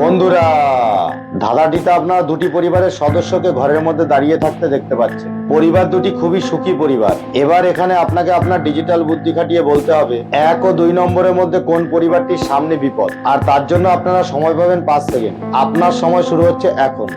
বন্ধুরা, ধাঁধাটিতে আপনারা দুটি পরিবারের সদস্যকে ঘরের মধ্যে দাঁড়িয়ে থাকতে দেখতে পাচ্ছেন। পরিবার দুটি খুবই সুখী পরিবার। এবার এখানে আপনাকে আপনার ডিজিটাল বুদ্ধি খাটিয়ে বলতে হবে, এক ও দুই নম্বরের মধ্যে কোন পরিবারটির সামনে বিপদ। আর তার জন্য আপনারা সময় পাবেন পাঁচ সেকেন্ড। আপনার সময় শুরু হচ্ছে এখন।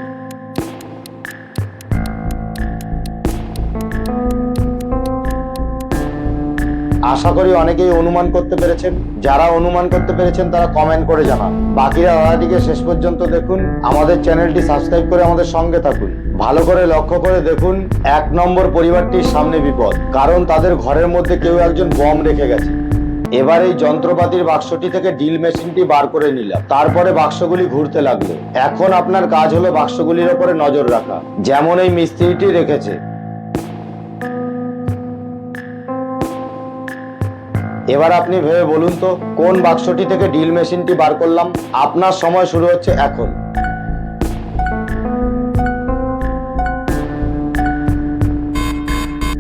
আশা করি অনেকেই অনুমান করতে পেরেছেন। যারা অনুমান করতে পেরেছেন, তারা কমেন্ট করে জানান। বাকিরা দাদাটিকে শেষ পর্যন্ত দেখুন। আমাদের চ্যানেলটি সাবস্ক্রাইব করে আমাদের সঙ্গে থাকুন। ভালো করে লক্ষ্য করে দেখুন, এক নম্বর পরিবারটির সামনে বিপদ। কারণ তাদের ঘরের মধ্যে কেউ একজন বম রেখে গেছে। এবার এই যন্ত্রপাতির বাক্সটি থেকে ডিল মেশিনটি বার করে নিলাম। তারপরে বাক্সগুলি ঘুরতে লাগল। এখন আপনার কাজ হলো বাক্সগুলির ওপরে নজর রাখা। যেমন এই মিস্ত্রিটি রেখেছে। এবার আপনি ভেবে বলুন তো, কোন বাক্সটি থেকে ডিল মেশিনটি বার করলাম? আপনার সময় শুরু হচ্ছে এখন।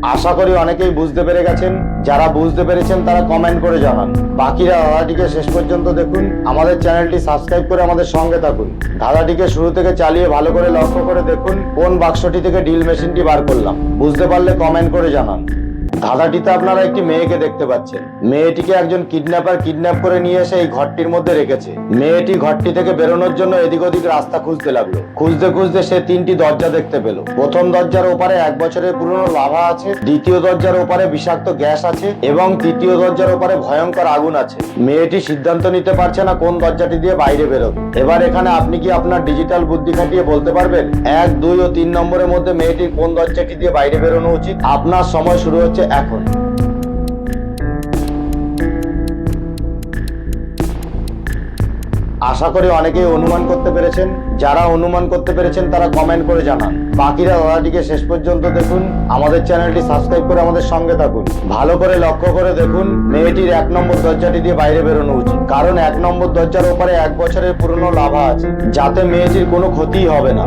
আশা করি অনেকেই বুঝতে পেরে গেছেন। যারা বুঝতে পেরেছেন, তারা কমেন্ট করে জানান। বাকিরা দাদাটিকে শেষ পর্যন্ত দেখুন। আমাদের চ্যানেলটি সাবস্ক্রাইব করে আমাদের সঙ্গে থাকুন। দাদাটিকে শুরু থেকে চালিয়ে ভালো করে লক্ষ্য করে দেখুন কোন বাক্সটি থেকে ডিল মেশিনটি বার করলাম। বুঝতে পারলে কমেন্ট করে জানান। ধাঁধাটিতে আপনারা একটি মেয়েকে দেখতে পাচ্ছেন। মেয়েটিকে একজন কিডন্যাপার কিডন্যাপ করে নিয়ে এসে এই ঘরটির মধ্যে রেখেছে। মেয়েটি ঘরটি থেকে বেরোনোর জন্য এদিক ওদিক রাস্তা খুঁজতে লাগল। খুঁজতে খুঁজতে সে তিনটি দরজা দেখতে পেল। প্রথম দরজার ওপারে এক বছরের পুরনো লাভা আছে, দ্বিতীয় দরজার ওপারে বিষাক্ত গ্যাস আছে এবং তৃতীয় দরজার ওপারে ভয়ঙ্কর আগুন আছে। মেয়েটি সিদ্ধান্ত নিতে পারছে না কোন দরজাটি দিয়ে বাইরে বেরোবে। এবার এখানে আপনি কি আপনার ডিজিটাল বুদ্ধি খাটিয়ে বলতে পারবেন? এক, দুই ও তিন নম্বরের মধ্যে মেয়েটির কোন দরজাটি দিয়ে বাইরে বেরোনো উচিত? আপনার সময় শুরু হচ্ছে এখন। আশা করি অনেকেই অনুমান করতে পেরেছেন। যারা অনুমান করতে পেরেছেন, তারা কমেন্ট করে জানান। বাকিরা দাদাটিকে শেষ পর্যন্ত দেখুন। আমাদের চ্যানেলটি সাবস্ক্রাইব করে আমাদের সঙ্গে থাকুন। ভালো করে লক্ষ্য করে দেখুন, মেয়েটির এক নম্বর দরজাটি দিয়ে বাইরে বেরোনো উচিত। কারণ এক নম্বর দরজার ওপারে এক বছরের পুরনো লাভা আছে, যাতে মেয়েটির কোনো ক্ষতিই হবে না।